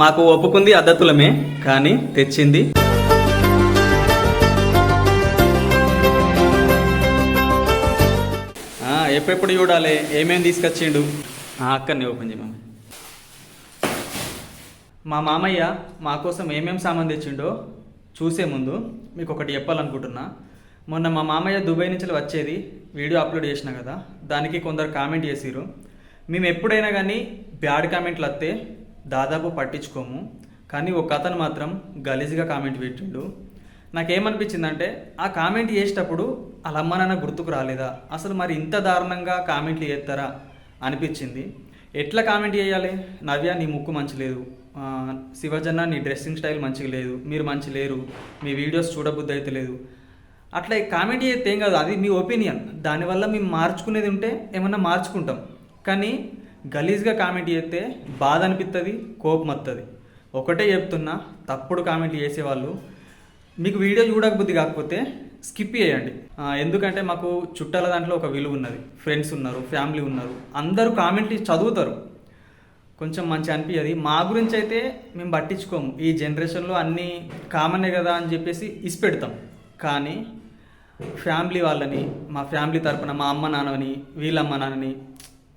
మాకు ఒప్పుకుంది అద్దతులమే కానీ తెచ్చింది. ఎప్పుడెప్పుడు చూడాలి? ఏమేమి తీసుకొచ్చిండు? అక్కడనే ఓపెన్ చేయమమ్మ మా మామయ్య మా కోసం ఏమేమి సామాన్ తెచ్చిండో చూసే ముందు మీకు ఒకటి చెప్పాలనుకుంటున్నా. మొన్న మా మామయ్య దుబాయ్ నుంచి వచ్చేది వీడియో అప్లోడ్ చేసిన కదా దానికి కొందరు కామెంట్ చేసిరు మేము ఎప్పుడైనా కానీ బ్యాడ్ కామెంట్లు వస్తే దాదాపు పట్టించుకోము. కానీ ఒక అతను మాత్రం గలీజ్గా కామెంట్ పెట్టిండు. నాకేమనిపించిందంటే ఆ కామెంట్ చేసేటప్పుడు వాళ్ళ అమ్మ నాన్న గుర్తుకు రాలేదా? అసలు మరి ఇంత దారుణంగా కామెంట్లు చేస్తారా? అనిపించింది. ఎట్లా కామెంట్ చేయాలి? నవ్య నీ ముక్కు మంచి లేదు. శివజన్న నీ డ్రెస్సింగ్ స్టైల్ మంచిగా లేదు. మీరు మంచి లేరు. మీ వీడియోస్ చూడబుద్ధి అయితే లేదు. అట్లా కామెంట్ చేస్తే ఏం కాదు. అది మీ ఒపీనియన్. దానివల్ల మేము మార్చుకునేది ఉంటే ఏమన్నా మార్చుకుంటాం. కానీ గలీజ్గా కామెంట్ చేస్తే బాధ అనిపిస్తుంది కోపం వస్తుంది ఒకటే చెప్తున్నా తప్పుడు కామెంట్ చేసేవాళ్ళు. మీకు వీడియో చూడకబుద్ధి కాకపోతే స్కిప్ చేయండి. ఎందుకంటే మాకు చుట్టాల దాంట్లో ఒక విలువ ఉన్నది. ఫ్రెండ్స్ ఉన్నారు ఫ్యామిలీ ఉన్నారు. అందరూ కామెంట్లు చదువుతారు. కొంచెం మంచి అనిపించదు మా గురించి అయితే మేము పట్టించుకోము. ఈ జనరేషన్లో అన్నీ కామనే కదా అని చెప్పేసి ఇసిపెడతాం. కానీ ఫ్యామిలీ వాళ్ళని మా ఫ్యామిలీ తరపున మా అమ్మ నాన్నని వీళ్ళమ్మ నాన్నని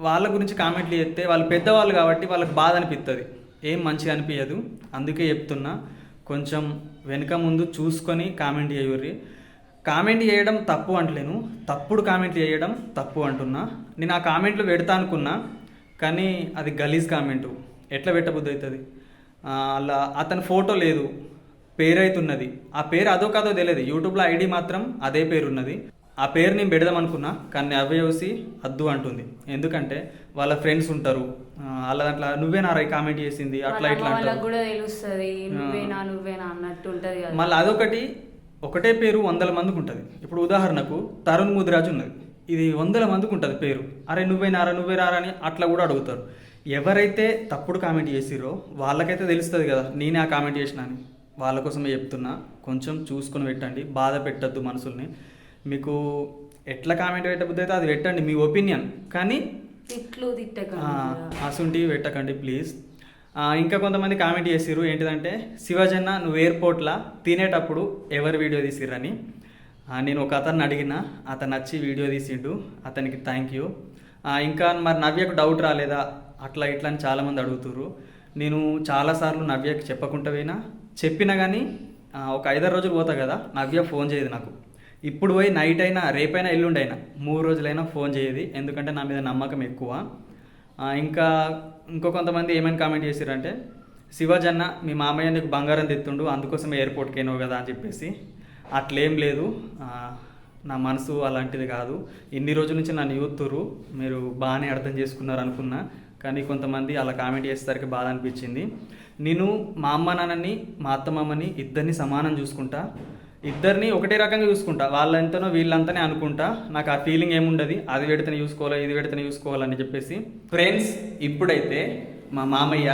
వాళ్ళ గురించి కామెంట్లు చేస్తే వాళ్ళు పెద్దవాళ్ళు కాబట్టి వాళ్ళకి బాధ అనిపిస్తుంది ఏం మంచిగా అనిపించదు అందుకే చెప్తున్నా కొంచెం వెనుక ముందు చూసుకొని కామెంట్ చేయర్రి. కామెంట్ చేయడం తప్పు అంటలేను. తప్పుడు కామెంట్ చేయడం తప్పు అంటున్నా. నేను ఆ కామెంట్లు పెడతా అనుకున్నా కానీ అది గలీజ్ కామెంటు ఎట్లా పెట్టబుద్ధి అవుతుంది అలా అతని ఫోటో లేదు. పేరు ఆ పేరు అదో కాదో తెలియదు. యూట్యూబ్లో ఐడి మాత్రం అదే పేరు ఉన్నది ఆ పేరు నేను పెడదాం అనుకున్నా కానీ అవే చూసి అద్దు అంటుంది. ఎందుకంటే వాళ్ళ ఫ్రెండ్స్ ఉంటారు. వాళ్ళ దాంట్లో నువ్వేనా రై కామెంట్ చేసింది అట్లా ఇట్లా కూడా తెలుస్తుంది నువ్వేనా నువ్వేనా అన్నట్టు ఉంటది మళ్ళీ అదొకటి ఒకటే పేరు వందల మందికి ఉంటుంది. ఇప్పుడు ఉదాహరణకు తరుణ్ ముదిరాజు ఉన్నది. ఇది వందల మందికి ఉంటుంది పేరు. అరే నువ్వేనారా నువ్వేనారా అని అట్లా కూడా అడుగుతారు. ఎవరైతే తప్పుడు కామెంట్ చేసిరో వాళ్ళకైతే తెలుస్తుంది కదా నేనే ఆ కామెంట్ చేసిన అని. వాళ్ళ కోసమే చెప్తున్నా కొంచెం చూసుకొని పెట్టండి బాధ పెట్టద్దు మనసుల్ని. మీకు ఎట్లా కామెంట్ పెట్టబుద్ధి అయితే అది పెట్టండి మీ ఒపీనియన్ కానీ తిట్లు తిట్టక అసుంటివి పెట్టకండి ప్లీజ్ ఇంకా కొంతమంది కామెంట్ చేసిర్రు ఏంటిదంటే శివజన్న నువ్వు ఎయిర్పోర్ట్లా తినేటప్పుడు ఎవరు వీడియో తీసిర్రని? నేను ఒక అతన్ని అడిగిన అతను వచ్చి వీడియో తీసిండు అతనికి థ్యాంక్ యూ ఇంకా మరి నవ్యకు డౌట్ రాలేదా? అట్లా ఇట్లా అని చాలామంది అడుగుతుర్రు. నేను చాలాసార్లు నవ్యకి చెప్పకుండా పోయినా. చెప్పినా కానీ ఒక ఐదారు రోజులు పోతా కదా నవ్య ఫోన్ చేయదు నాకు. ఇప్పుడు పోయి నైట్ అయినా రేపైనా ఎల్లుండి అయినా మూడు రోజులైనా ఫోన్ చేయదు. ఎందుకంటే నా మీద నమ్మకం ఎక్కువ. ఇంకా ఇంకో కొంతమంది ఏమైనా కామెంట్ చేశారంటే శివాజన్న మీ మామయ్య నీకు బంగారం తెత్తుండు అందుకోసం ఎయిర్పోర్ట్కి అయినావు కదా అని చెప్పేసి. అట్లేం లేదు. నా మనసు అలాంటిది కాదు. ఇన్ని రోజుల నుంచి నన్ను యూత్తురు మీరు బాగానే అర్థం చేసుకున్నారు అనుకున్నా. కానీ కొంతమంది అలా కామెంట్ చేసేసరికి బాధ అనిపించింది. నేను మా అమ్మ నాన్నని మా అత్తమామని ఇద్దరిని సమానం చూసుకుంటా. ఇద్దరిని ఒకటే రకంగా చూసుకుంటా. వాళ్ళంతనో వీళ్ళంతనే అనుకుంటా నాకు ఆ ఫీలింగ్ ఏముండదు అది పెడితేనే చూసుకోవాలా ఇది పెడితేనే చూసుకోవాలని చెప్పేసి. ఫ్రెండ్స్ ఇప్పుడైతే మా మామయ్య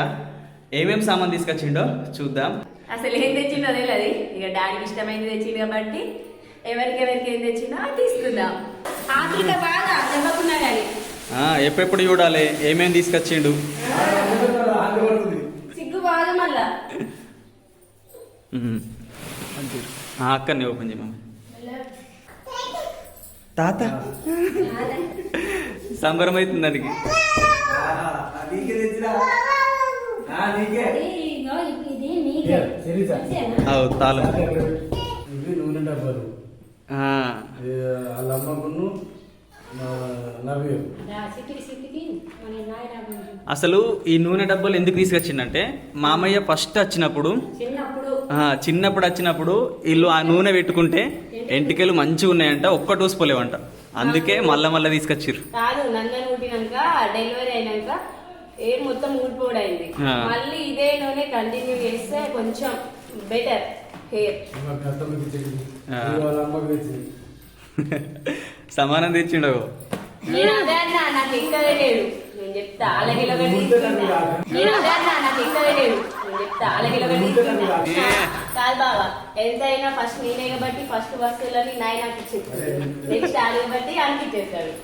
ఏమేం సామాన్ తీసుకొచ్చిండో చూద్దాం. అసలు ఏం తెచ్చిండో తెలియదు ఇక డాడీకి ఇష్టమైంది తెచ్చిండు కాబట్టి ఎవరికి ఎవరికి ఏం తెచ్చినా అది తీసుకుందాం. ఆకలిక బాగా దెబ్బకున్నా కానీ ఆ, ఎప్పుడెప్పుడు చూడాలి ఏమేం తీసుకొచ్చిండు? సిగ్గు బాగా మళ్ళా. అక్కడనే ఓపెన్ చేయమమ్మ తాత. సంబరం అవుతుంది దానికి తాళం. నూనె డబ్బాలు. వాళ్ళ అమ్మకును అసలు ఈ నూనె డబ్బాలు ఎందుకు తీసుకొచ్చిండంటే మామయ్య ఫస్ట్ వచ్చినప్పుడు చిన్నప్పుడు ఆ, చిన్నప్పుడు వచ్చినప్పుడు వీళ్ళు ఆ నూనె పెట్టుకుంటే ఎంటికలు మంచిగా ఉన్నాయంట ఒక్క టూసిపోలేవంట అందుకే మళ్ళా మళ్ళీ తీసుకొచ్చిర్రు. కాదు నందన్ పుట్టినాక డెలివరీ అయినాక ఏం మొత్తం ఊడిపోవడైంది ఆ. మళ్ళీ ఇదే నూనె కంటిన్యూ చేస్తే కొంచెం బెటర్ హెయిర్. సమానం తెచ్చిండవు నేను అదే అన్నా నాకు ఇంకా నేను చెప్తా అలాగే ఒకటి తీసుకున్నా. నేను అదే అన్నా నాకు ఇంకా నేను చెప్తా అలాగే కాదు బాబా ఎంతైనా ఫస్ట్ నేనే కాబట్టి ఫస్ట్ వస్తువులని నాయ నాకు ఇచ్చేస్తాడు నెక్స్ట్ తమ్ముడికి కావాలి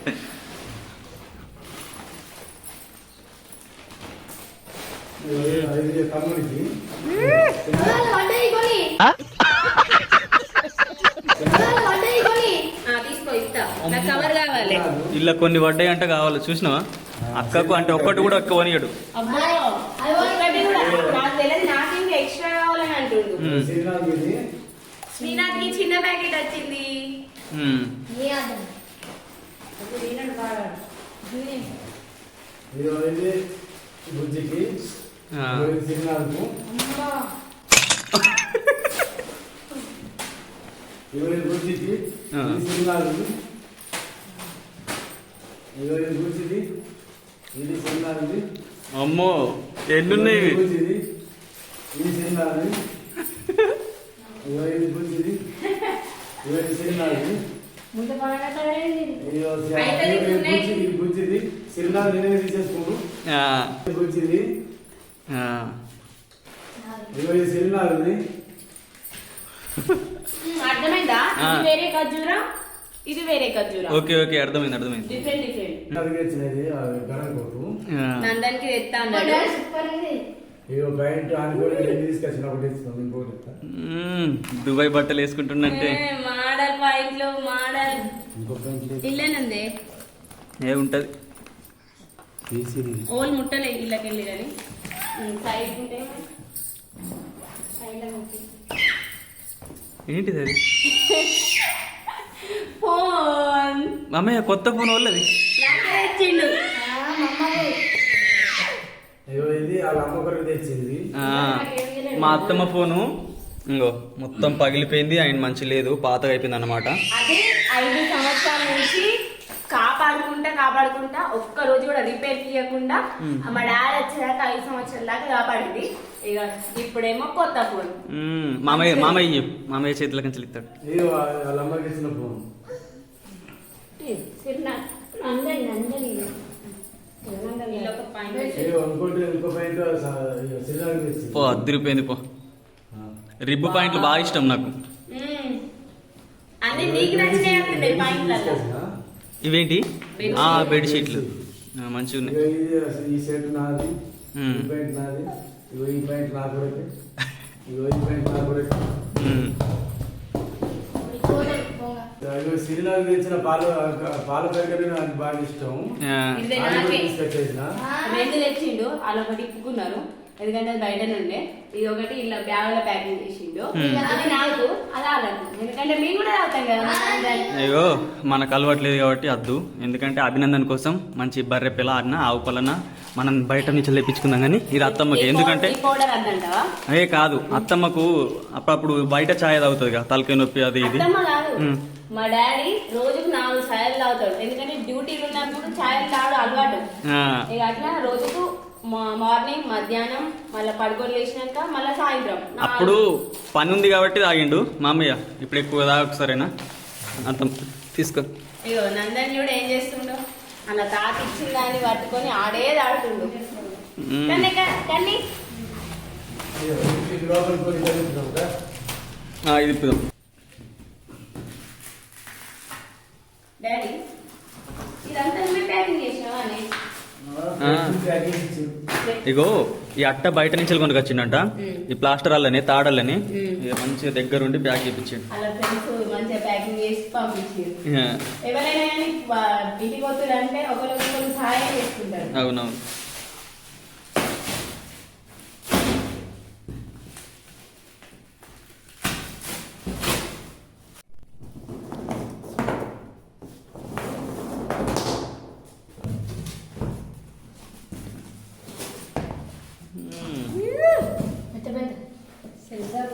ఇలా కొన్ని పడ్డాయి అంటే కావాలి. చూసినావా? అక్కకు అంటే ఒక్కటి కూడా అక్క కొనియడు అబ్బో ఒక్కటి కూడా నాకు తెలియదు నాకు ఇంకా ఎక్స్ట్రా కావాలని అంటుండు ఉమ్. శ్రీనాథ్ ఇది శ్రీనాథ్కి చిన్న ప్యాకెట్ వచ్చింది ఉమ్. ఇది ఇది బుజ్జికి ఆ. ఇది శ్రీనాథ్కు ఇవరి బుజ్జికి ఆ. ఇది శ్రీనాథ్కు ఇవరి బుజ్జిది ఇది శ్రీనాథ్ది అమ్మో ఎన్నున్నాయి ఇవి బుజ్జిది ఇది శ్రీనాథ్ది నీకు ఉన్నాయి. బుజ్జి ఇది బుజ్జిది శ్రీనాథ్ నేనే తీసేసుకోను ఆ, ఇది బుజ్జిది ఆ. ఇదిగో ఇది శ్రీనాథ్ది ఉమ్, అర్థమైందా? వేరే ఖర్జూరా ఇది వేరే ఖర్జూరా. ఓకే ఓకే అర్థమైంది అర్థమైంది. Different different. నందన్కి తెస్తా అన్నాడు. సూపర్ ఉంది. దుబాయ్ బట్టలు వేసుకుంటున్నట్టే ఏ, మోడల్ పాయింట్లు ఏ ఉంటది? ఓల్ ముట్టలే ఇళ్ళకెళ్ళి కానీ సైడ్ ఉంటే ఏంటిది అది? ఫోన్ అమ్మయ్య కొత్త ఫోన్ వాళ్ళది వాళ్ళ తెచ్చింది. మా అత్తమ్మ ఫోను. ఇంగో మొత్తం పగిలిపోయింది ఆయన మంచి లేదు పాతగా అయిపోయింది అనమాట అదే ఐదు సంవత్సరాల నుంచి కాపాడుకుంటా కాపాడుకుంటా ఒక్క రోజు కూడా రిపేర్ తీయకుండా మా డాడీ వచ్చేదాకా ఐదు సంవత్సరాల దాకా కాపాడింది. ఇక ఇప్పుడేమో కొత్త ఫోన్. మామయ్య మామయ్య చెప్పు. మామయ్య చేతుల కంచెలు ఇస్తాడు వాళ్ళ అమ్మకి ఇచ్చిన ఫోన్ అందరి అందరి ఇల్లు ఒక పాయింట్ ఇగో ఇంకోటి ఇంకో పాయింట్ శ్రీనాథ్ తెచ్చింది పో అద్దరిపోయింది పో. రిబ్బు పాయింట్లు బాగా ఇష్టం నాకు? ఇవేంటి? ఆ షీట్లు. బెడ్ షీట్లు ఆ, మంచిగా ఉన్నాయి. ఈ సెట్ నాది. ఈ పాయింట్ నాది ఈ పాయింట్ కూడా ఈ పాయింట్ నాకు కూడా తెచ్చిన పాలు పాల ప్యాకెట్ నాకు బాగా ఇష్టం. తీసుకొచ్చేసిన రెండు తెచ్చిండు వాళ్ళు ఒకటి ఇప్పుకున్నారు. ఎందుకంటే అది బయట నుండే ఇది ఒకటి ఇలా బ్యాగ్లో ప్యాకింగ్ చేసిండు. అది నాకు వాళ్ళకు ఎందుకంటే మేము కూడా తాగుతాం కదా. అయ్యో మనకు అలవాట్లేదు కాబట్టి అద్దు. ఎందుకంటే అభినందన్ కోసం మంచి బర్రె పిల్ల ఆడిన ఆవు పలన మనం బయట నుంచి తెప్పించుకుందాం కానీ ఇది అత్తమ్మకి. ఎందుకంటే అయ్యే కాదు అత్తమ్మకు అప్పుడప్పుడు బయట ఛాయ్ తాగుతుంది కదా తలకాయ నొప్పి అది ఇది. అత్తమ్మ కాదు. మ్మ్. మా డాడీ రోజుకు నాలుగు ఛాయలు తాగుతాడు. ఎందుకంటే డ్యూటీలు ఉన్నప్పుడు ఛాయలు తాడు అలవాటు. ఇక అట్లా రోజుకు మా- మార్నింగ్ మధ్యాహ్నం మళ్ళీ పడుకొని లేచినాక మళ్ళీ సాయంత్రం. అప్పుడు పని ఉంది కాబట్టి తాగిండు మామయ్య. ఇప్పుడు ఎక్కువ తాగకు సరేనా? అంత తీసుకో. ఇగో నందన్ కూడా ఏం చేస్తుండో? అలా తాత ఇచ్చిన దాన్ని పట్టుకొని ఆడే ఇగో ఇది లోపలికి పోయి చదువుతున్నాం కదా ఆ, ఇది ఇప్పుదాం డాడీ ఇదంతా నువ్వే ప్యాకింగ్ చేసినావా అని ఆ. ప్యాకింగ్ ఇచ్చి ఇగో ఈ అట్ట బయట నుంచి కొనుకొచ్చిండంట. మ్మ్. ఈ ప్లాస్టర్ అల్లనే తాడల్లని మంచిగా దగ్గరుండి ప్యాక్ చేయించండి అలా ఫ్రెండ్స్ మంచిగా ప్యాకింగ్ చేసి పంపించారు ఎవరైనా కానీ వా- ఇంటికి వస్తుందంటే ఒకరికి సహాయం చేసుకుంటారు అవునవును పెద్ద పెద్ద సెన్సార్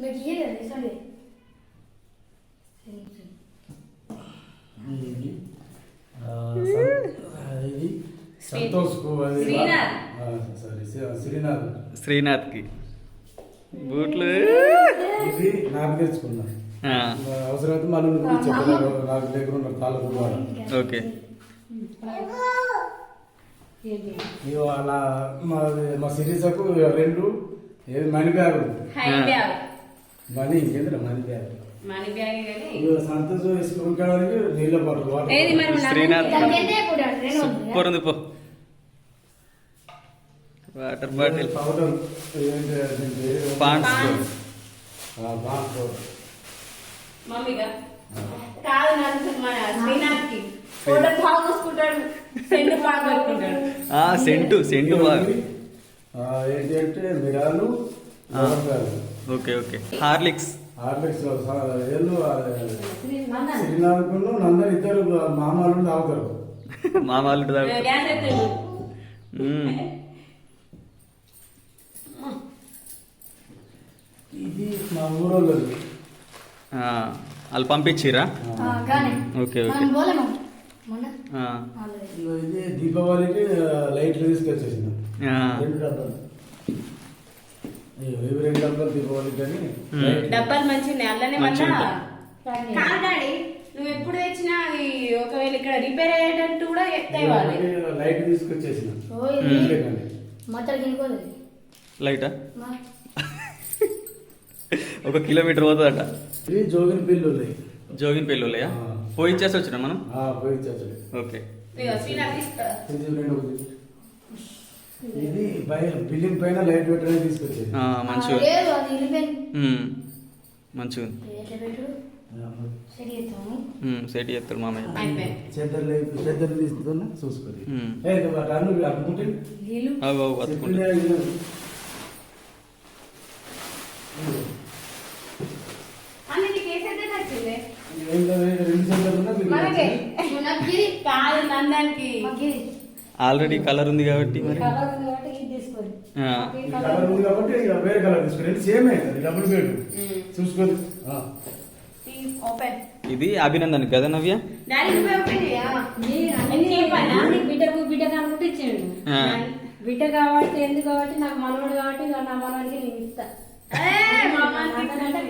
మీకు ఇయ్యలేదు ఇసండి ఇది ఆ, సం- ఆ, ఇది సంతోష్ శ్రీనాథ్. శ్రీనాథ్కి. బూట్లు. ఇది నాకు తెచ్చుకున్నా ఆ, అవసరమైతే మళ్ళీ నువ్వు చెప్పలేదు నాకు దగ్గర ఉన్న కాళ్ళకు ఓకే. ఇగో అలా మా మా సిరీస్కు రెండు ఏది మనీ బ్యాగ్ మనీ ఇంకేంద్ర మనీ బ్యాగ్? సంతోష్ స్కూల్ కావడానికి నీళ్ళ మన శ్రీనాథ్. సూపర్ ఉంది పో. Water bottle? పాండ్స్. మమ్మీగా? కాదు మన ఫోటో బాగా చూసుకుంటాడు సెంటు బాగా పెట్టుకుంటాడు ఆ సెంటు సెంటు బాగా. ఆ, ఏంటి అంటే మిరాలు. Okay okay. హార్లిక్స్. హార్లిక్స్ ఏళ్ళు నందన్. ఇద్దరు మామూలు తాగుతారు. మా వాళ్ళు ఇది మా ఊరోళ్ళది. వాళ్ళు పంపించిరా ఆ, కానీ ఓకే ఓకే. ఇది దీపావళికి లైట్లు తీసుకొచ్చేసిన. ఆ. రెండు డబ్బాలు. ఇవి రెండు డబ్బాలు దీపావళికి మ్మ్. లైట్లు. డబ్బాలు. కాదు డాడీ నువ్వు ఎప్పుడు తెచ్చినా అది ఒకవేళ ఇక్కడ రిపేర్ అయ్యేటట్టు కూడా ఇగో లైట్ తీసుకొచ్చేసిన. లైటా? ఒక కిలోమీటర్ పోతుందట. ఇది జోగిన పిల్లు ఉన్నాయి. జోగిన్ ఆ. పోయి ఇచ్చేసి వచ్చినా మనం? ఆ, పోయి. ఓకే. ఇది బిల్డింగ్ పైన లైట్ పెట్టడానికి తీసుకొచ్చేది. మంచిగా మంచిగా సెట్ చేస్తాడు మామయ్య చెద్దరు తీసుకున్నా చూసుకోండి మ్మ్. ఏ అన్ను అమ్ముకుంటే నీళ్ళు అవు అవు అతుక్కుంటా అన్ని నీకు ఏ సెట్ వచ్చింది రెండు చెద్దరు ఉన్నా మీకు మనకే నాకు ఇది కాదు నందానికి. ఆల్రెడీ కలర్ ఉంది కాబట్టి మరి. కలర్ ఉంది కాబట్టి ఇది తీసుకోండి. ఆ, మాకు ఈ ఈ కలర్ కలర్ ఉంది కాబట్టి ఇక వేరే కలర్ తీసుకోండి. సేమే అది డబుల్ బెడ్ చూసుకోండి. ఆ. ఓపెన్. ఇది అభినందన్ కదా నవ్య? డాడీ నువ్వే ఓపెన్ చేయా. ఈ అన్ని ఎన్ని చెప్పాలా? అన్ని బిడ్డకు బిడ్డకు అనుకుంటే ఇచ్చేయండి. ఆ, బిడ్డ కాబట్టి ఎందుకు కాబట్టి నాకు మనవడు కాబట్టి నా మనవడికి నేను ఇస్తా.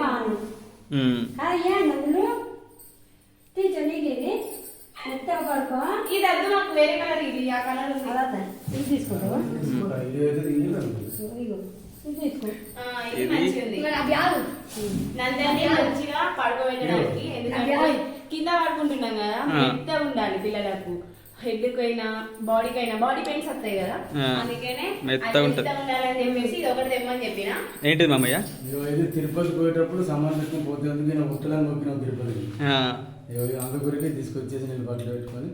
కాను అయ్యా నన్ను నీకు ఇది మెత్తగా పడుకో ఇది వద్దు మాకు వేరే కలర్ ఇది ఆ కలర్ ఇది తీసుకుంటావా? ఇది తీసుకో. ఆ, ఇది ఆగు. నందాన్ని మంచిగా పడుకోబెట్టడానికి ఎందుకంటే కింద పడుకుంటున్నాం కదా. మెత్త ఉండాలి పిల్లలకు. హెడ్ కైనా బాడీకి అయినా బాడీ పెయిన్స్ వస్తాయి కదా. అందుకనే మెత్తగా ఉంటది. ఉండాలని చెప్పేసి ఇది ఒకటి తెమ్మని చెప్పిన. ఏంటిది మామయ్య? ఇగో ఇది తిరుపతి పోయేటప్పుడు సంబంధించిన పోతే అందుకు నేను ఆ, ఇగో ఇది అందుగురికి తీసుకొచ్చేసి నేను బట్టలు పెట్టుకొని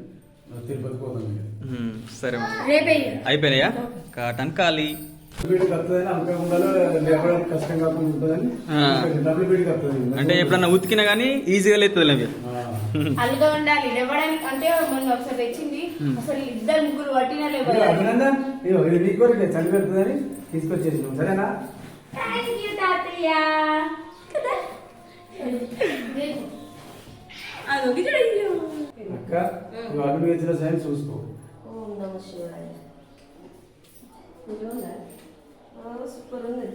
తిరుపతి పోతాను సరే అయిపోయినాయా? కాటన్ ఖాళీ. అంటే ఎప్పుడన్నా ఉతికినా కానీ ఈజీగా ఆ. అల్లుగా ఉండాలి. లేవడానికి అంటే మొన్న ఒకసారి తెచ్చింది. అసలు ఇద్దరు ముగ్గురు పట్టినా లేవాలి అభినందన్ ఇది నీ కోరిక చలి పెడుతుందని తీసుకొచ్చేసినాం సరేనా? థ్యాంక్ యూ తాతయ్య. అక్క నువ్వు అడుగు వేసిన సైన్ చూసుకో. ఓం నమ శివాయ. సూపర్ ఉంది.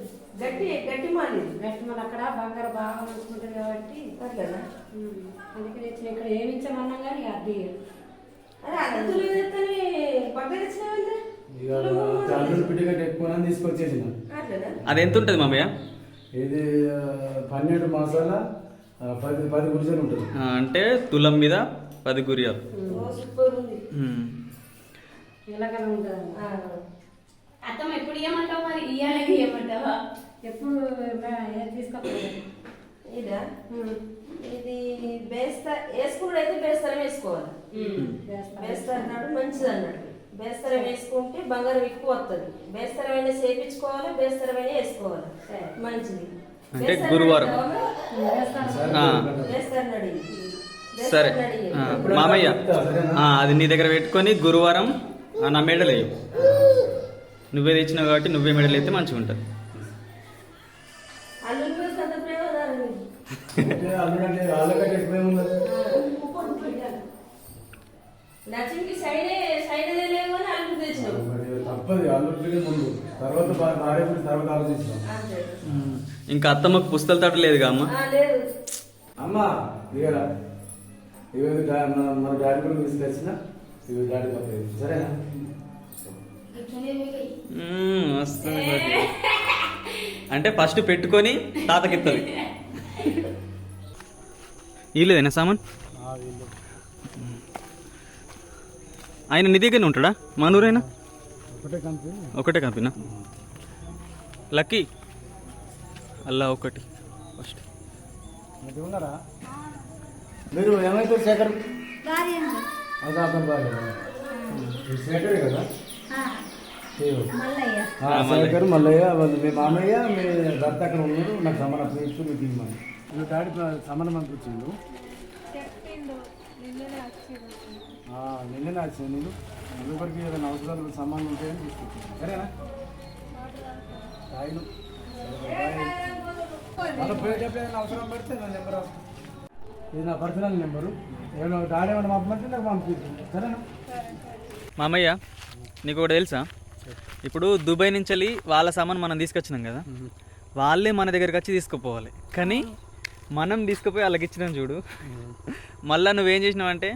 గట్టి గట్టి మాలి గట్టి మన అక్కడ బంగారు బాగా మంచుకుంటుంది కాబట్టి అట్లనా? అందుకే తెచ్చిన ఇక్కడ ఏమి ఇచ్చామన్నా కానీ అది అరే అంత తులు తెత్తని పక్కన తీసుకొచ్చేసిన. అది ఎంత ఉంటుంది మామయ్య? ఇది పన్నెండు మాసాల పది పది గురిసెలు ఉంటుంది. అంటే తులం మీద పది గురియాలు ఓ సూపర్ ఉంది. ఉమ్. అత్తమ్మ ఎప్పుడు ఇయ్యమంటావు మరి? ఇయ్యాలకి ఇయ్యమంటావా? ఎప్పుడు తీసుకోకపోతే ఇదా? ఇది బేస్తా వేసుకున్నాడు అయితే బేస్తరం వేసుకోవాలి. బేస్తరం. అన్నాడు మంచిది అన్నాడు బేస్తరం వేసుకుంటే బంగారం ఎక్కువ వస్తుంది బేస్తరమైన చేపించుకోవాలి బేస్తరమైన వేసుకోవాలి. మంచిది. అంటే బేస్తరం గురువారం. బేస్తరం. సరే. బేస్తరం మామయ్య. ఆ, అది నీ దగ్గర పెట్టుకొని గురువారం నా మెడలు నువ్వే తెచ్చినావు కాబట్టి నువ్వే మెడలు అయితే మంచిగా ఉంటుంది. ఇంకా అత్తమ్మకు పుస్తల తట్టు లేదుగా అమ్మ? ఆ, లేదు. అమ్మా మన డాడీ కూడా తీసుకొచ్చిన. ఇవి డాడీ సరేనా? వస్తుంది. అంటే ఫస్ట్ పెట్టుకొని తాతకిస్తుంది ఇల్లేదేనా సామాన్? ఆయన నీ దగ్గరనే ఉంటాడా? మనూరైనా ఒకటే కంపెనీ. ఒకటే కంపెనా లక్కీ. అల్లా ఒకటి. ఫస్ట్. మీరు ఏమైతే శేఖర్? అదే అతను బాగా శేఖరే కదా? శేఖర్ మల్లయ్య వాళ్ళు మీ మామయ్య మీ భర్త అక్కడ ఉన్నారు నాకు సంబంధం అప్పించు మీకు ఇవ్వమని మీ డాడీ సంబంధం పంపించిండు ఆ, నిన్ననే వచ్చింది నేను అందుకొరికి ఏదైనా అవసరాలు సంబంధం ఉంటాయని తీసుకొచ్చాను సరేనా? రాయలు మన పేరు చెప్పి ఏదైనా అవసరం పడితే నా నెంబర్ ఇది నా పర్సనల్ నెంబరు. ఏమైనా డాడీ ఏమైనా పంపమంటే నాకు పంపించు. సరేనా? మామయ్య నీకు ఒకటి తెలుసా? ఇప్పుడు దుబాయ్ నుంచి వెళ్ళి వాళ్ళ సామాన్ మనం తీసుకొచ్చినాం కదా. వాళ్ళే మన దగ్గరికి వచ్చి తీసుకుపోవాలి. కానీ మనం తీసుకుపోయి వాళ్ళకి ఇచ్చినాం చూడు. మళ్ళీ నువ్వేం చేసినావంటే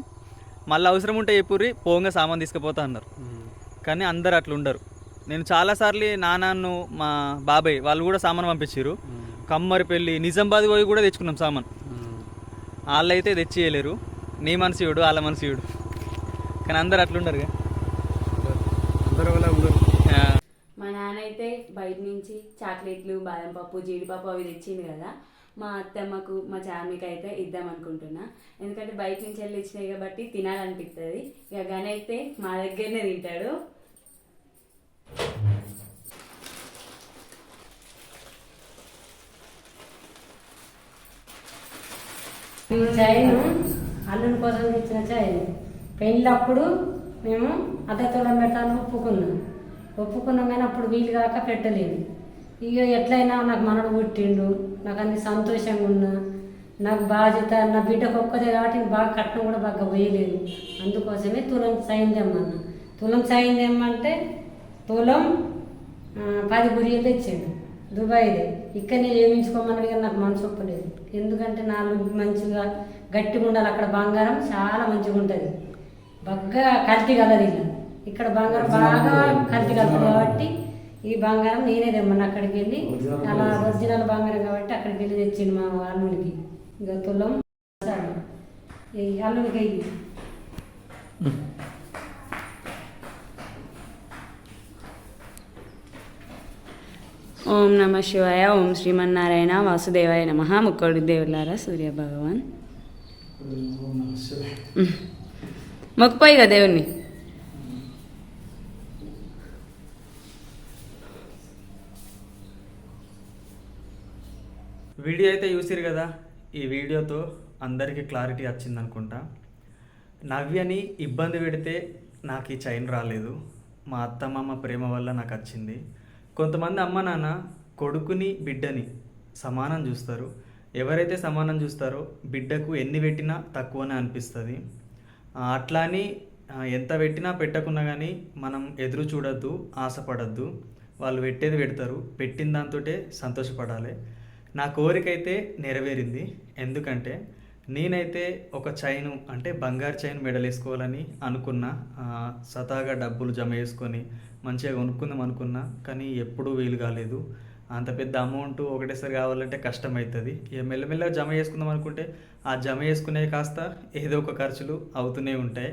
మళ్ళీ అవసరం ఉంటే చెప్పుర్రి పోంగా సామాన్ తీసుకుపోతా అన్నారు. కానీ అందరు అట్లా ఉండరు. నేను చాలాసార్లు నాన్నను మా బాబాయ్ వాళ్ళు కూడా సామాన్ పంపించారు కమ్మరిపల్లి నిజామాబాద్ పోయి కూడా తెచ్చుకున్నాం సామాన్. వాళ్ళైతే తెచ్చియలేరు. నీ మనసు చూడు వాళ్ళ మనసు చూడు కానీ అందరు అట్లుండరుగా అందరూ వల్ల ఉండరు ఆ, మా నాన్న అయితే బయట నుంచి చాక్లెట్లు బాదం పప్పు జీడిపప్పు అవి తెచ్చింది కదా మా అత్తమ్మకు మా చామికి అయితే ఇద్దాం అనుకుంటున్నా ఎందుకంటే బయట నుంచి వెళ్ళి ఇచ్చినాయి కాబట్టి తినాలనిపిస్తుంది ఇక గని అయితే మా దగ్గరనే తింటాడు. ఈ చైన్ అల్లుని కోసం తెచ్చిన చాయ్ పెళ్ళప్పుడు మేము అద్దెతోలం పెట్టాలని ఒప్పుకున్నాం. ఒప్పుకున్నాం కానీ అప్పుడు వీలు కాక పెట్టలేదు. ఇక ఎట్లయినా నాకు మనడు పుట్టిండు నాకు అన్ని సంతోషంగా ఉన్నా నాకు బాధ్యత నా బిడ్డకు ఒక్కదే కాబట్టి బాగా కట్నం కూడా బాగా పోయలేదు. అందుకోసమే తులం సాయిందేమన్న తులం సాయిందేమంటే తులం పది గురియలు తెచ్చాడు దుబాయ్దే. ఇక్కడనే చేయించుకోమన్నాడు కానీ నాకు మనసు ఒప్పలేదు. ఎందుకంటే నాలుగు మంచిగా గట్టిగా ఉండాలి అక్కడ బంగారం చాలా మంచిగా ఉంటుంది బాగా కల్తీ కలదు ఇలా ఇక్కడ బంగారం బాగా కల్తీ కలదు కాబట్టి ఈ బంగారం నేనే తెమ్మన్నా అక్కడికి వెళ్ళి అలా ఒరిజినల్ బంగారం కాబట్టి అక్కడికి వెళ్ళి తెచ్చిండు మా అల్లుడికి. ఇక తులం. ఈ అల్లుడికి అయ్యి ఓం నమ శివాయ ఓం శ్రీమన్నారాయణ వాసుదేవాయ నమ. ముక్కోడి దేవులారా సూర్య భగవాన్ మొక్కుపోయి కదా దేవుణ్ణి. వీడియో అయితే చూసిరు కదా ఈ వీడియోతో అందరికీ క్లారిటీ వచ్చింది అనుకుంటా. నవ్యని ఇబ్బంది పెడితే నాకు ఈ చైన్ రాలేదు. మా అత్తమామ ప్రేమ వల్ల నాకు వచ్చింది. కొంతమంది అమ్మ నాన్న కొడుకుని బిడ్డని సమానం చూస్తారు. ఎవరైతే సమానం చూస్తారో బిడ్డకు ఎన్ని పెట్టినా తక్కువనే అనిపిస్తుంది. అట్లా అని ఎంత పెట్టినా పెట్టకున్నా కానీ మనం ఎదురు చూడొద్దు ఆశపడద్దు. వాళ్ళు పెట్టేది పెడతారు. పెట్టిన దాంతో సంతోషపడాలి. నా కోరిక అయితే నెరవేరింది. ఎందుకంటే నేనైతే ఒక చైను అంటే బంగారు చైన్ మెడలేసుకోవాలని వేసుకోవాలని అనుకున్న సతాగా డబ్బులు జమ చేసుకొని మంచిగా కొనుక్కుందాం అనుకున్నా కానీ ఎప్పుడూ వీలు కాలేదు. అంత పెద్ద అమౌంట్ ఒకటేసారి కావాలంటే కష్టం అవుతుంది ఇక మెల్లమెల్లగా జమ చేసుకుందాం అనుకుంటే ఆ జమ చేసుకునే కాస్త ఏదో ఒక ఖర్చులు అవుతూనే ఉంటాయి.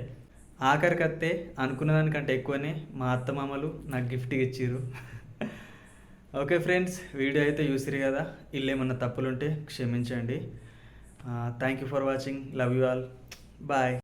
ఆఖరికత్తే అనుకున్న దానికంటే ఎక్కువనే మా అత్తమామలు నాకు గిఫ్ట్ ఇచ్చిర్రు. ఓకే ఫ్రెండ్స్ వీడియో అయితే చూసిరు కదా. ఇల్లు ఏమన్నా తప్పులుంటే క్షమించండి. Thank you for watching love you all bye